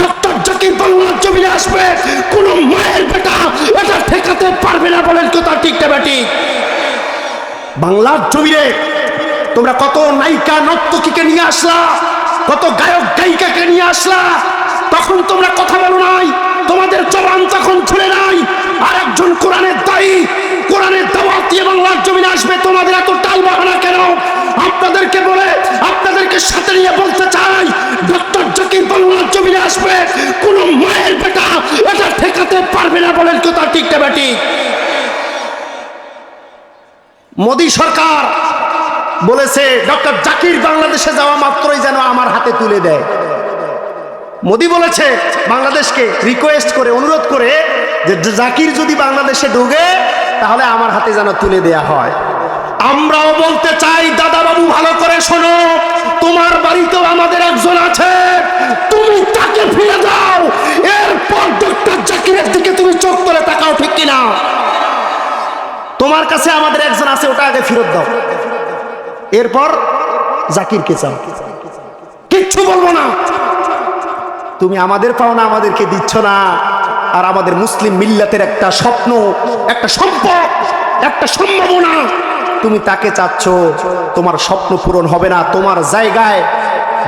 Doctor Zakir বাংলার জমিনে আসবে। কোন মায়ের বেটা এটা ঠেকাতে পারবে না বলেন কথা ঠিক না ঠিক বাংলার জমিনে তোমরা কত নায়িকা, নর্তকীকে নিয়ে আসলা, কত গায়ক, গায়িকাকে নিয়ে আসলা, তখন তোমরা কথা বলো নাই। তোমাদের জবান তখন খুলে নাই আর একজন কোরআনের দায়ী কোরআনের দাওয়াত দিয়ে বাংলার জমিনে আসবে তোমাদের এত টাল বাহানা কেন আপনাদেরকে বলে আপনাদেরকে সাথে নিয়ে বলতে চাই ডক্টর জাকির বাংলার জমিনে আসবে কোন মায়ের বেটা এটা ঠেকাতে পারবে না বলেন কথা ঠিক না ঠিক মোদী সরকার বলেছে, ডক্টর জাকির বাংলাদেশে যাওয়া মাত্রই যেন আমার হাতে তুলে দেয়। মোদী বলেছে, বাংলাদেশকে রিকোয়েস্ট করে, অনুরোধ করে যে জাকির যদি বাংলাদেশে ঢুকে, তাহলে আমার হাতে যেন তুলে দেয়া হয়। আমরাও বলতে চাই দাদা বাবু ভালো করে শোনো, তোমার বাড়িতেও আমাদের একজন আছে তুমি তাকে ফিরে দাও এরপর ডক্টর জাকিরের দিকে তুমি চোখ করে তাকাও ঠিক কিনা তোমার কাছে আমাদের একজন আছে, ওটা আগে ফেরত দাও। এরপর জাকিরকে চাও? কিচ্ছু বলব না। তুমি আমাদের পাওনা আমাদেরকে দিচ্ছ না। আর আমাদের মুসলিম মিল্লাতের একটা স্বপ্ন, একটা সম্পদ, একটা সম্ভাবনা, তুমি তাকে চাচ্ছ। তোমার স্বপ্ন পূরণ হবে না। তোমার জায়গায়,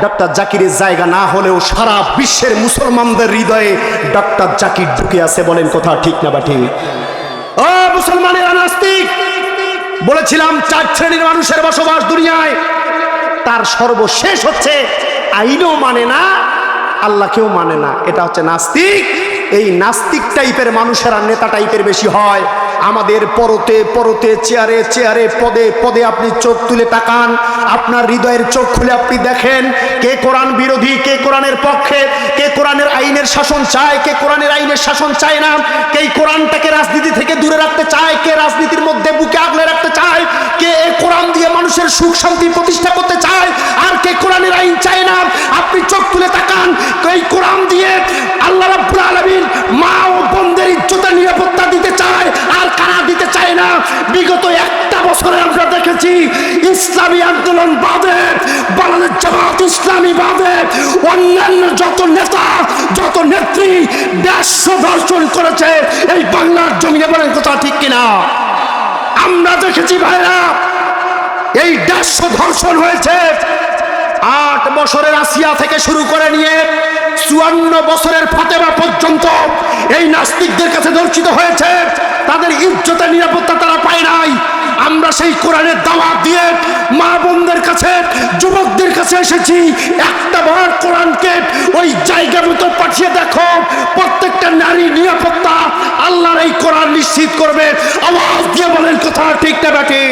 ডক্টর জাকিরের জায়গা না হলেও সারা বিশ্বের মুসলমানদের হৃদয়ে ডক্টর জাকির ঢুকে আছে বলেন কথা ঠিক না বা ঠিক? মুসলমানের নাস্তিক বলেছিলাম, চার শ্রেণির মানুষের বসবাস দুনিয়ায়। তার সর্বশেষ হচ্ছে, আইনও মানে না, আল্লাহকেও মানে না। এটা হচ্ছে নাস্তিক। এই নাস্তিক টাইপের মানুষেরা নেতা টাইপের বেশি হয়। আমাদের পরতে পরতে, চেয়ারে চেয়ারে, পদে পদে আপনি চোখ তুলে তাকান। আপনার হৃদয়ের চোখ খুলে আপনি দেখেন, কে কোরআন বিরোধী, কে কোরআনের পক্ষে, কে কোরআনের আইনের শাসন চায়, কে কোরআনের আইনের শাসন চায় না, কে কোরআনটাকে রাজনীতি দূরে রাখতে চায়, কে রাজনীতির মধ্যে বুকে আগলে রাখতে চায়, কে এই কোরআন দিয়ে মানুষের সুখ শান্তি প্রতিষ্ঠা করতে চায়, আর কে কোরআনের আইন চায় না, আপনি চোখ তুলে তাকান এই কোরআন দিয়ে আল্লাহ রাব্বুল আলামিন মা ও বোনদের ইজ্জতের নিরাপত্তা দিতে চায়, আর কারা দিতে চায় না, বিগত একটা বছরে আমরা দেখেছি, ইসলামী আন্দোলন বাদে, বাংলাদেশ জামাত ইসলামী বাদে, অন্যান্য যত নেতা, যত নেত্রী দেড়শো দর্শন করেছে, এই বলেন কিনা আমরা দেখেছি ভাইরা, এই দেড়শো ধর্ষণ হয়েছে। আট বছরের আসিয়া থেকে শুরু করে নিয়ে চুয়ান্ন বছরের ফাতেমা পর্যন্ত এই নাস্তিকদের কাছে ধর্ষিত হয়েছে। তাদের ইজ্জতের নিরাপত্তা তারা পায় নাই। আমরা সেই কোরআনের দাওয়াত দিয়ে মা বোনদের কাছে, যুবকদের কাছে এসেছি। একটা বার কোরআনকে ওই জায়গা মতো পাঠিয়ে দেখো। প্রত্যেকটা নারী নিরাপত্তা নিশ্চিত করবে। আওয়াজ দিয়ে বলেন কথা ঠিক না ব্যাটি?